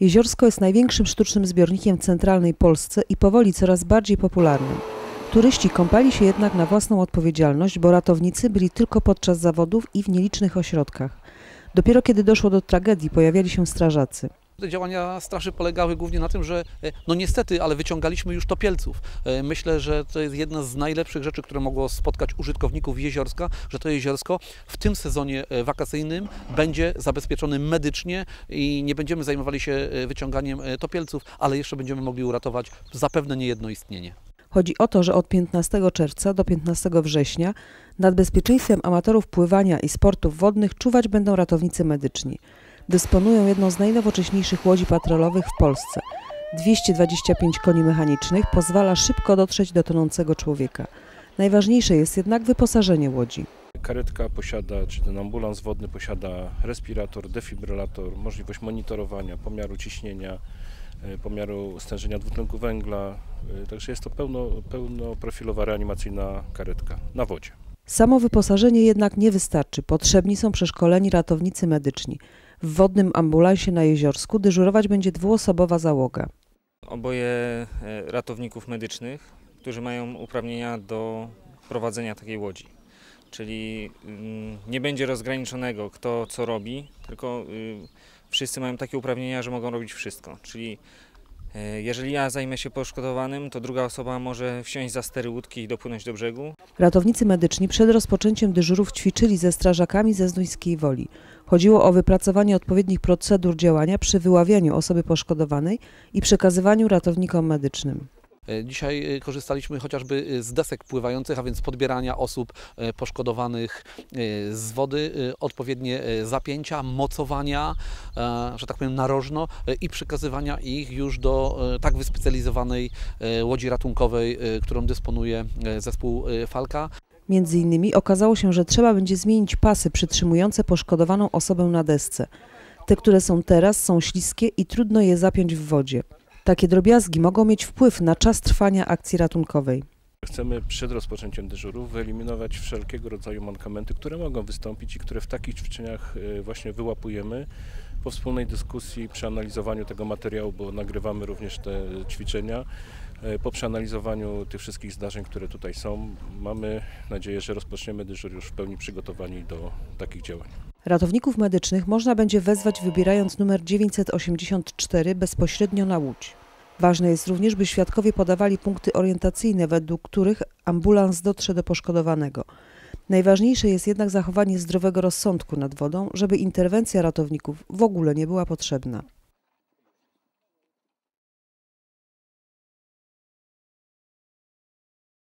Jeziorsko jest największym sztucznym zbiornikiem w centralnej Polsce i powoli coraz bardziej popularnym. Turyści kąpali się jednak na własną odpowiedzialność, bo ratownicy byli tylko podczas zawodów i w nielicznych ośrodkach. Dopiero kiedy doszło do tragedii, pojawiali się strażacy. Te działania straży polegały głównie na tym, że e, no niestety, ale wyciągaliśmy już topielców. E, Myślę, że to jest jedna z najlepszych rzeczy, które mogło spotkać użytkowników jeziorska, że to jeziorsko w tym sezonie e, wakacyjnym będzie zabezpieczone medycznie i nie będziemy zajmowali się wyciąganiem topielców, ale jeszcze będziemy mogli uratować zapewne niejedno istnienie. Chodzi o to, że od 15 czerwca do 15 września nad bezpieczeństwem amatorów pływania i sportów wodnych czuwać będą ratownicy medyczni. Dysponują jedną z najnowocześniejszych łodzi patrolowych w Polsce. 225 koni mechanicznych pozwala szybko dotrzeć do tonącego człowieka. Najważniejsze jest jednak wyposażenie łodzi. Karetka posiada, czy ten ambulans wodny posiada respirator, defibrylator, możliwość monitorowania, pomiaru ciśnienia, e, pomiaru stężenia dwutlenku węgla. e, Także jest to pełno, pełnoprofilowa reanimacyjna karetka na wodzie. Samo wyposażenie jednak nie wystarczy. Potrzebni są przeszkoleni ratownicy medyczni. W wodnym ambulansie na Jeziorsku dyżurować będzie dwuosobowa załoga. oboje e, ratowników medycznych, którzy mają uprawnienia do prowadzenia takiej łodzi. Czyli mm, nie będzie rozgraniczonego kto co robi, tylko y, wszyscy mają takie uprawnienia, że mogą robić wszystko. Czyli e, jeżeli ja zajmę się poszkodowanym, to druga osoba może wsiąść za stery łódki i dopłynąć do brzegu. Ratownicy medyczni przed rozpoczęciem dyżurów ćwiczyli ze strażakami ze Zduńskiej Woli. Chodziło o wypracowanie odpowiednich procedur działania przy wyławianiu osoby poszkodowanej i przekazywaniu ratownikom medycznym. E, Dzisiaj e, korzystaliśmy chociażby e, z desek pływających, a więc podbierania osób poszkodowanych z wody, odpowiednie zapięcia, mocowania, że tak powiem narożno i przekazywania ich już do tak wyspecjalizowanej łodzi ratunkowej, którą dysponuje zespół Falka. Między innymi okazało się, że trzeba będzie zmienić pasy przytrzymujące poszkodowaną osobę na desce. Te, które są teraz, są śliskie i trudno je zapiąć w wodzie. Takie drobiazgi mogą mieć wpływ na czas trwania akcji ratunkowej. Chcemy przed rozpoczęciem dyżurów wyeliminować wszelkiego rodzaju mankamenty, które mogą wystąpić i które w takich ćwiczeniach e, właśnie wyłapujemy. Po wspólnej dyskusji, przeanalizowaniu tego materiału, bo nagrywamy również te ćwiczenia, e, po przeanalizowaniu tych wszystkich zdarzeń, które tutaj są, mamy nadzieję, że rozpoczniemy dyżur już w pełni przygotowani do takich działań. Ratowników medycznych można będzie wezwać wybierając numer 984 bezpośrednio na Łódź. Ważne jest również, by świadkowie podawali punkty orientacyjne, według których ambulans dotrze do poszkodowanego. Najważniejsze jest jednak zachowanie zdrowego rozsądku nad wodą, żeby interwencja ratowników w ogóle nie była potrzebna.